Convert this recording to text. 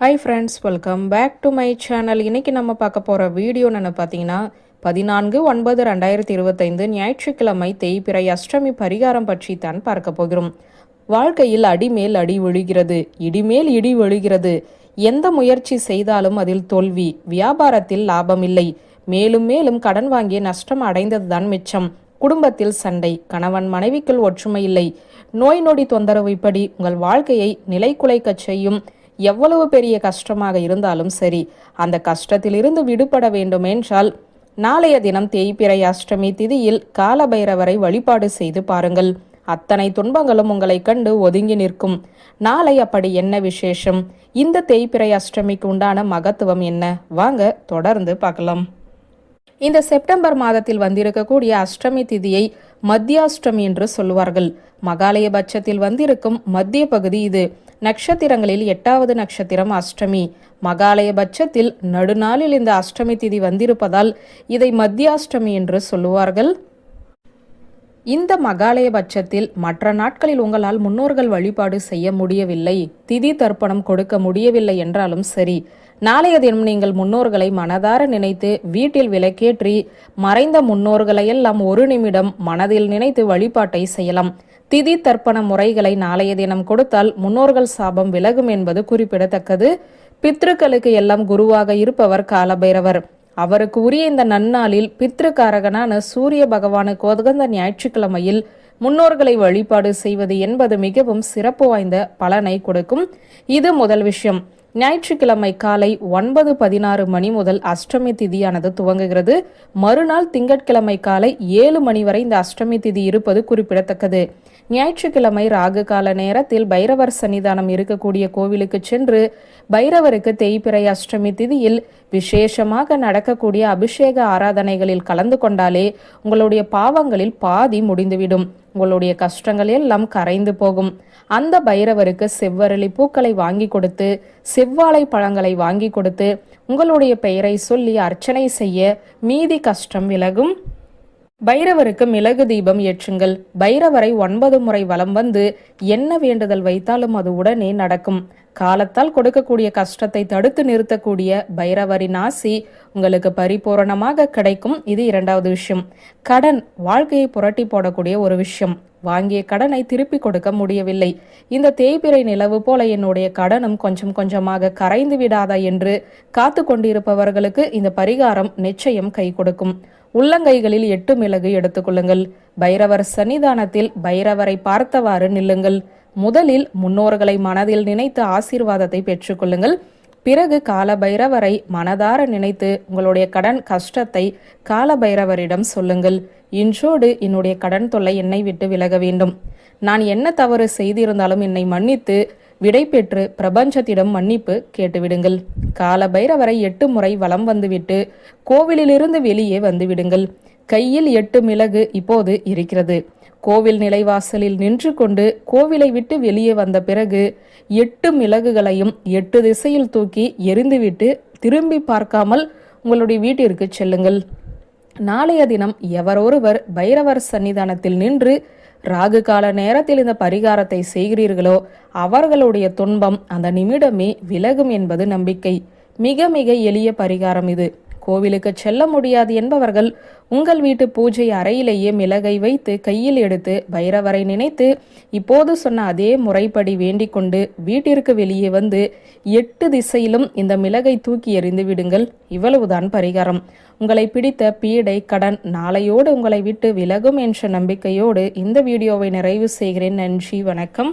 Hi friends welcome back to my channel இன்னைக்கு நம்ம பார்க்க போகிற வீடியோ என்ன பார்த்தீங்கன்னா பதினான்கு ஒன்பது ரெண்டாயிரத்தி இருபத்தைந்து ஞாயிற்றுக்கிழமை தேய்பிறை அஷ்டமி பரிகாரம் பற்றி தான் பார்க்க போகிறோம். வாழ்க்கையில் அடிமேல் அடி விழுகிறது இடிமேல் இடி விழுகிறது. எந்த முயற்சி செய்தாலும் அதில் தோல்வி வியாபாரத்தில் லாபம் இல்லை. மேலும் மேலும் கடன் வாங்கிய நஷ்டம் அடைந்ததுதான் மிச்சம். குடும்பத்தில் சண்டை கணவன் மனைவிக்குள் ஒற்றுமை இல்லை. நோய் நொடி தொந்தரவு இப்படி உங்கள் வாழ்க்கையை நிலைக்குலைக்கச் செய்யும். எவ்வளவு பெரிய கஷ்டமாக இருந்தாலும் சரி அந்த கஷ்டத்திலிருந்து விடுபட வேண்டுமென்றால் நாளைய தினம் தேய்பிறை அஷ்டமி திதியில் காலபைரவரை வழிபாடு செய்து பாருங்கள். அத்தனை துன்பங்களும் உங்களை கண்டு ஒதுங்கி நிற்கும். நாளை அப்படி என்ன விசேஷம்? இந்த தேய்பிறை அஷ்டமிக்கு உண்டான மகத்துவம் என்ன? வாங்க தொடர்ந்து பார்க்கலாம். இந்த செப்டம்பர் மாதத்தில் வந்திருக்கக்கூடிய அஷ்டமி திதியை மத்தியாஷ்டமி என்று சொல்லுவார்கள். மகாலயபட்சத்தில் வந்திருக்கும் மத்திய பகுதி இது. நட்சத்திரங்களில் எட்டாவது நட்சத்திரம் அஷ்டமி. மகாலய பட்சத்தில் நடுநாளில் இந்த அஷ்டமி திதி வந்திருப்பதால் இதை மத்தியாஷ்டமி என்று சொல்லுவார்கள். இந்த மகாலய பட்சத்தில் மற்ற நாட்களில் உங்களால் முன்னோர்கள் வழிபாடு செய்ய முடியவில்லை. திதி தர்ப்பணம் கொடுக்க முடியவில்லை என்றாலும் சரி. நாளைய தினம் நீங்கள் முன்னோர்களை மனதார நினைத்து வீட்டில் விளக்கேற்றி மறைந்த முன்னோர்களையெல்லாம் ஒரு நிமிடம் மனதில் நினைத்து வழிபாட்டை செய்யலாம். திதி தர்ப்பண முறைகளை நாளைய தினம் கொடுத்தால் முன்னோர்கள் சாபம் விலகும் என்பது குறிப்பிடத்தக்கது. பித்ருக்களுக்கு எல்லாம் குருவாக இருப்பவர் காலபைரவர். அவருக்கு உரிய இந்த நன்னாளில் பித்ருக்காரகனான சூரிய பகவானுக்கு உதகந்த ஞாயிற்றுக்கிழமையில் முன்னோர்களை வழிபாடு செய்வது என்பது மிகவும் சிறப்பு வாய்ந்த பலனை கொடுக்கும். இது முதல் விஷயம். ஞாயிற்றுக்கிழமை காலை ஒன்பது பதினாறு மணி முதல் அஷ்டமி திதியானது துவங்குகிறது. மறுநாள் திங்கட்கிழமை காலை ஏழு மணி வரை இந்த அஷ்டமி திதி இருப்பது குறிப்பிடத்தக்கது. ஞாயிற்றுக்கிழமை ராகு கால நேரத்தில் பைரவர் சன்னிதானம் இருக்கக்கூடிய கோவிலுக்கு சென்று பைரவருக்கு தேய்பிறை அஷ்டமி திதியில் விசேஷமாக நடக்கக்கூடிய அபிஷேக ஆராதனைகளில் கலந்து கொண்டாலே உங்களுடைய பாவங்களில் பாதி முடிந்துவிடும். உங்களுடைய கஷ்டங்கள் எல்லாம் கரைந்து போகும். அந்த பைரவருக்கு செவ்வரளி பூக்களை வாங்கி கொடுத்து செவ்வாழை பழங்களை வாங்கி கொடுத்து உங்களுடைய பெயரை சொல்லி அர்ச்சனை செய்ய மீதி கஷ்டம் விலகும். பைரவருக்கு மிளகு தீபம் ஏற்றுங்கள். பைரவரை ஒன்பது முறை வலம் வந்து என்ன வேண்டுதல் வைத்தாலும் அது உடனே நடக்கும். காலத்தால் கொடுக்கக்கூடிய கஷ்டத்தை தடுத்து நிறுத்தக்கூடிய பைரவரின் ஆசி உங்களுக்கு பரிபூரணமாக கிடைக்கும். இது இரண்டாவது விஷயம். கடன் வாழ்க்கையை புரட்டி போடக்கூடிய ஒரு விஷயம். வாங்கிய கடனை திருப்பி கொடுக்க முடியவில்லை. இந்த தேய்பிறை நிலவு போல என்னுடைய கடனும் கொஞ்சம் கொஞ்சமாக கரைந்து விடாதா என்று காத்து கொண்டிருப்பவர்களுக்கு இந்த பரிகாரம் நிச்சயம் கை கொடுக்கும். உள்ளங்கைகளில் எட்டு மிளகு எடுத்துக்கொள்ளுங்கள் பைரவர் சன்னிதானத்தில் பைரவரை பார்த்தவாறு நில்லுங்கள். முதலில் முன்னோர்களை மனதில் நினைத்து ஆசீர்வாதத்தை பெற்றுக்கொள்ளுங்கள் பிறகு காலபைரவரை மனதார நினைத்து உங்களுடைய கடன் கஷ்டத்தை காலபைரவரிடம் சொல்லுங்கள். இன்றோடு என்னுடைய கடன் தொல்லை என்னை விட்டு விலக வேண்டும். நான் என்ன தவறு செய்திருந்தாலும் என்னை மன்னித்து விடை பெற்று பிரபஞ்சத்திடம் மன்னிப்பு கேட்டுவிடுங்கள். கால பைரவரை எட்டு முறை வலம் வந்துவிட்டு கோவிலிலிருந்து வெளியே வந்துவிடுங்கள். கையில் எட்டு மிளகு இப்போது இருக்கிறது. கோவில் நிலைவாசலில் நின்று கொண்டு கோவிலை விட்டு வெளியே வந்த பிறகு எட்டு மிளகுகளையும் எட்டு திசையில் தூக்கி எரிந்துவிட்டு திரும்பி பார்க்காமல் உங்களுடைய வீட்டிற்கு செல்லுங்கள். நாளைய தினம் எவரொருவர் பைரவர் சன்னிதானத்தில் நின்று ராகு கால நேரத்தில் இந்த பரிகாரத்தை செய்கிறீர்களோ அவர்களுடைய துன்பம் அந்த நிமிடமே விலகும் என்பது நம்பிக்கை. மிக மிக எளிய பரிகாரம் இது. கோவிலுக்கு செல்ல முடியாது என்பவர்கள் உங்கள் வீட்டு பூஜை அறையிலேயே மிளகை வைத்து கையில் எடுத்து பைரவரை நினைத்து இப்போது சொன்ன அதே முறைப்படி வேண்டிக் கொண்டு வீட்டிற்கு வெளியே வந்து எட்டு திசையிலும் இந்த மிளகை தூக்கி எறிந்து விடுங்கள். இவ்வளவுதான் பரிகாரம். உங்களை பிடித்த பீடை கடன் நாளையோடு உங்களை விட்டு விலகும் என்ற நம்பிக்கையோடு இந்த வீடியோவை நிறைவு செய்கிறேன். நன்றி வணக்கம்.